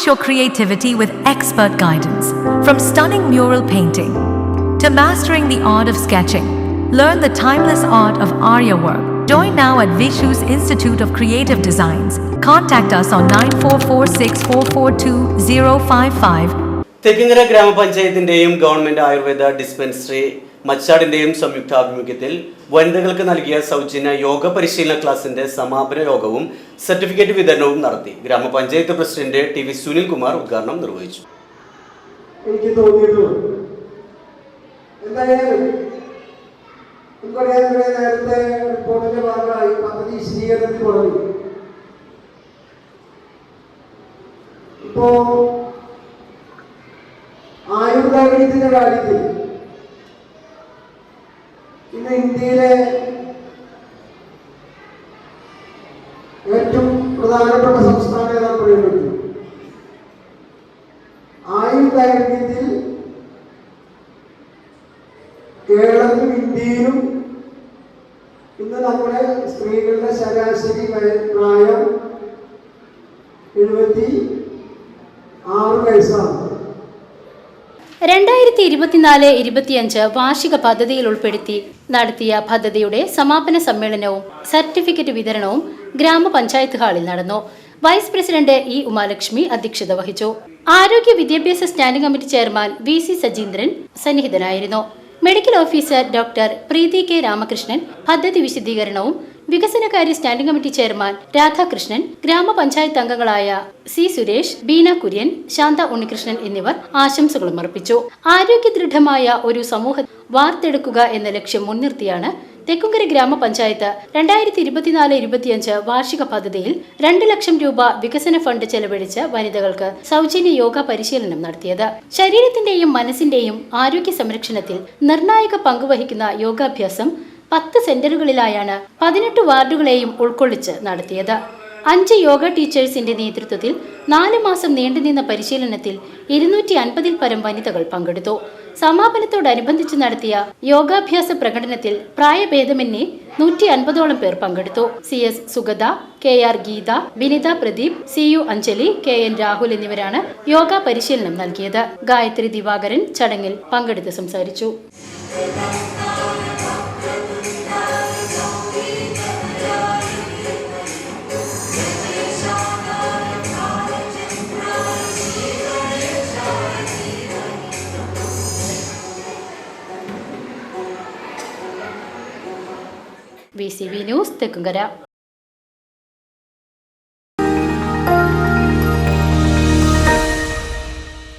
Unleash your creativity with expert guidance. From stunning mural painting to mastering the art of sketching, learn the timeless art of Arya work. Join now at Vishu's Institute of Creative Designs. Contact us on 9446442055 Thekkinkara ഗ്രാമപഞ്ചായത്തിന്റെയും government Ayurveda dispensary മച്ചാടിന്റെയും സംയുക്താഭിമുഖ്യത്തിൽ വനിതകൾക്ക് നൽകിയ സൗജന്യ യോഗ പരിശീലന ക്ലാസിന്റെ സമാപന യോഗവും certificate വിതരണവും നടത്തി. ഗ്രാമപഞ്ചായത്ത് പ്രസിഡന്റ് ടി വി സുനിൽകുമാർ ഉദ്ഘാടനം നിർവഹിച്ചു. എനിക്ക് തോന്നിയിട്ടുള്ളൂ എന്തായാലും നമുക്കറിയാം നേരത്തെ റിപ്പോർട്ടിന്റെ ഭാഗമായി പദ്ധതി വിശദീകരണത്തിൽ പറഞ്ഞു ഇപ്പോ ആയുർവേദത്തിന്റെ കാര്യത്തിൽ ഇന്ന് ഇന്ത്യയിലെ ഏറ്റവും പ്രധാനപ്പെട്ട സംസ്ഥാനം ഏതാ പറയപ്പെട്ടു ആയുർദൈർഘ്യത്തിൽ കേരളത്തിലും ഇന്ത്യയിലും ഇന്ന് നമ്മുടെ സ്ത്രീകളുടെ ശരാശരി പ്രായം എഴുപത്തി ആറ് വയസ്സാണ്. രണ്ടായിരത്തി ഇരുപത്തിനാല് ഇരുപത്തിയഞ്ച് വാർഷിക പദ്ധതിയിൽ ഉൾപ്പെടുത്തി നടത്തിയ പദ്ധതിയുടെ സമാപന സമ്മേളനവും സർട്ടിഫിക്കറ്റ് വിതരണവും ഗ്രാമപഞ്ചായത്ത് ഹാളിൽ നടന്നു. വൈസ് പ്രസിഡന്റ് ഇ ഉമാലക്ഷ്മി അധ്യക്ഷത വഹിച്ചു. ആരോഗ്യ വിദ്യാഭ്യാസ standing committee chairman V C Sajeendran സന്നിഹിതനായിരുന്നു. Medical officer doctor Preethi K Ramakrishnan പദ്ധതി വിശദീകരണവും വികസനകാര്യ സ്റ്റാൻഡിംഗ് കമ്മിറ്റി ചെയർമാൻ രാധാകൃഷ്ണൻ ഗ്രാമപഞ്ചായത്ത് അംഗങ്ങളായ സി സുരേഷ് ബീന കുര്യൻ ശാന്ത ഉണ്ണികൃഷ്ണൻ എന്നിവർ ആശംസകളും അർപ്പിച്ചു. ആരോഗ്യ ദൃഢമായ ഒരു സമൂഹം വാർത്തെടുക്കുക എന്ന ലക്ഷ്യം മുൻനിർത്തിയാണ് തെക്കുങ്കര ഗ്രാമപഞ്ചായത്ത് രണ്ടായിരത്തി ഇരുപത്തിനാല് ഇരുപത്തിയഞ്ച് വാർഷിക പദ്ധതിയിൽ രണ്ട് ലക്ഷം രൂപ വികസന ഫണ്ട് ചെലവഴിച്ച് വനിതകൾക്ക് സൗജന്യ യോഗ പരിശീലനം നടത്തിയത്. ശരീരത്തിന്റെയും മനസ്സിന്റെയും ആരോഗ്യ സംരക്ഷണത്തിൽ നിർണായക പങ്കുവഹിക്കുന്ന യോഗാഭ്യാസം പത്ത് സെന്ററുകളിലായാണ് പതിനെട്ട് വാർഡുകളെയും ഉൾക്കൊള്ളിച്ച് നടത്തിയത്. അഞ്ച് യോഗ ടീച്ചേഴ്സിന്റെ നേതൃത്വത്തിൽ നാല് മാസം നീണ്ടുനിന്ന പരിശീലനത്തിൽ ഇരുന്നൂറ്റി അൻപതിൽ പരം വനിതകൾ പങ്കെടുത്തു. സമാപനത്തോടനുബന്ധിച്ച് നടത്തിയ യോഗാഭ്യാസ പ്രകടനത്തിൽ പ്രായഭേദമന്യേ നൂറ്റി അൻപതോളം പേർ പങ്കെടുത്തു. C S Sugatha K R Geetha Vinitha Pradeep C U Anjali K N Rahul എന്നിവരാണ് യോഗ പരിശീലനം നൽകിയത്. ഗായത്രി ദിവാകരൻ ചടങ്ങിൽ പങ്കെടുത്ത് സംസാരിച്ചു. V C V news Thekkumkara